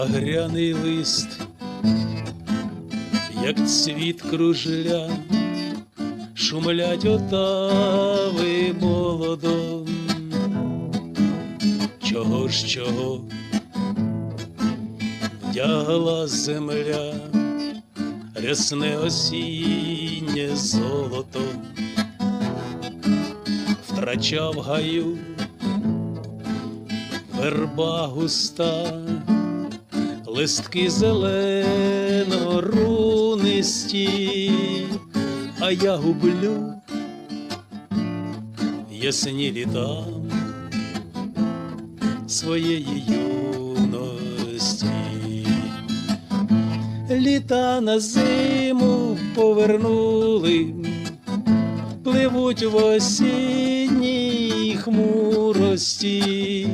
багряний лист, як цвіт кружля, шумлять отави молодом. Чого ж чого? Вдягла земля, рясне осіннє золото, втрачав гаю верба густа, листки зелено рунисті, а я гублю ясні літа своєї юності. Літа на зиму повернули, пливуть в осінній хмурості.